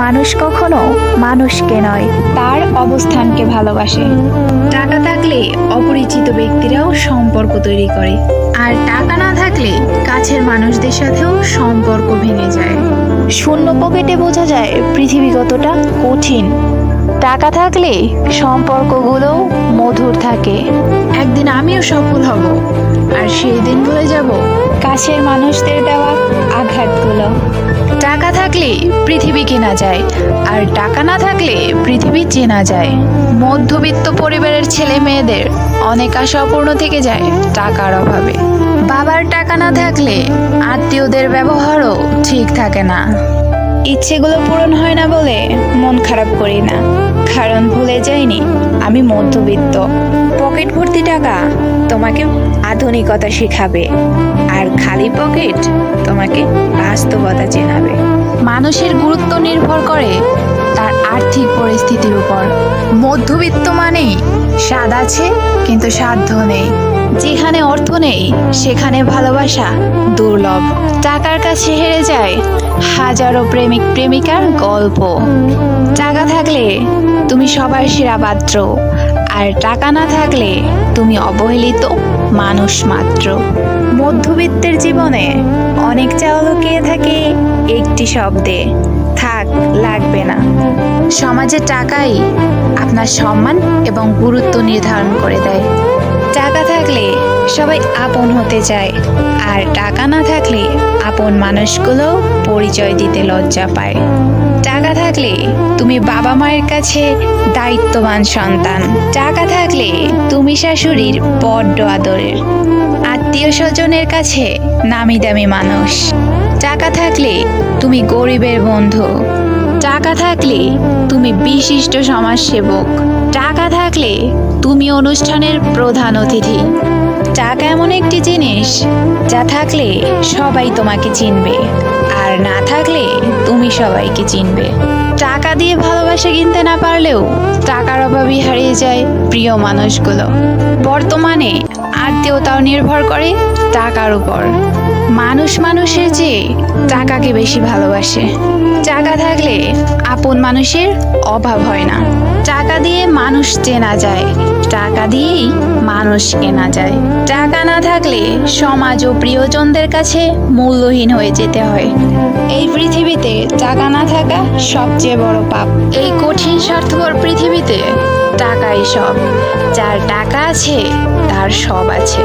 মানুষ কখনো মানুষকে নয়, তার অবস্থানকে ভালোবাসে। টাকা থাকলে অপরিচিত ব্যক্তিরাও সম্পর্ক তৈরি করে, আর টাকা না থাকলে কাছের মানুষদের সাথেও সম্পর্ক ভেঙে যায়। শূন্য পকেটে বোঝা যায় পৃথিবী কতটা কঠিন। টাকা থাকলে সম্পর্কগুলো মধুর থাকে। একদিন আমিও সফল হব, আর সেই দিন ভুলে যাব কাছের মানুষদের দেওয়া আঘাতগুলো। টাকা থাকলে পৃথিবী কেনা যায়, আর টাকা না থাকলে পৃথিবী চেনা যায়। মধ্যবিত্ত পরিবারের ছেলে মেয়েদের অনেক আশা অপূর্ণ থেকে যায় টাকার অভাবে। বাবার টাকা না থাকলে আত্মীয়দের ব্যবহারও ঠিক থাকে না। ইচ্ছেগুলো পূরণ হয় না বলে মন খারাপ করি না। কারণ ভুলে যাইনি আমি মধ্যবিত্ত। পকেট ভর্তি টাকা তোমাকে আধুনিকতা শেখাবে। আর খালি পকেট তোমাকে বাস্তবতা চেনাবে। মানুষের গুরুত্ব নির্ভর করে তার আর্থিক পরিস্থিতির উপর। মধ্যবিত্ত মানেই স্বাদ আছে, কিন্তু সাধ্য নেই। যেখানে অর্থ নেই, সেখানে ভালোবাসা দুর্লভ। টাকার কাছে হেরে যায় হাজারো প্রেমিক প্রেমিকার গল্প। টাকা থাকলে তুমি সবার সেরা পাত্র, আর টাকা না থাকলে তুমি অবহেলিত মানুষ মাত্র। মধ্যবিত্তের জীবনে অনেক চাওয়া লুকিয়ে থাকে একটি শব্দে। থাক, লাগবে না। সমাজে টাকাই আপনার সম্মান এবং গুরুত্ব নির্ধারণ করে দেয়। সবাই আপন হতে চায়। আর টাকা না থাকলে আপন মানুষগুলো পরিচয় দিতে লজ্জা পায়। টাকা থাকলে তুমি বাবা মায়ের কাছে দায়িত্ববান সন্তান। টাকা থাকলে তুমি শাশুড়ির বড্ড আদরের। আত্মীয় স্বজনের কাছে নামি দামি মানুষ। টাকা থাকলে তুমি গরিবের বন্ধু। টাকা থাকলে তুমি বিশিষ্ট সমাজসেবক। টাকা থাকলে তুমি অনুষ্ঠানের প্রধান অতিথি। টাকা এমন একটি জিনিস যা থাকলে সবাই তোমাকে চিনবে, আর না থাকলে তুমি সবাইকে চিনবে। টাকা দিয়ে ভালোবাসা কিনতে না পারলেও টাকার অভাবই হারিয়ে যায় প্রিয় মানুষগুলো। বর্তমানে আত্মীয়তাও নির্ভর করে টাকার উপর। মানুষ মানুষের চেয়ে টাকাকে বেশি ভালোবাসে। টাকা থাকলে আপন মানুষের অভাব হয় না। টাকা দিয়ে মানুষ চেনা যায় টাকা দিয়েই মানুষ কেনা যায়। টাকা না থাকলে সমাজ ও প্রিয়জনদের কাছে মূল্যহীন হয়ে যেতে হয়। এই পৃথিবীতে টাকা না থাকা সবচেয়ে বড় পাপ। এই কঠিন স্বার্থপর পৃথিবীতে টাকাই সব। যার টাকা আছে, তার সব আছে।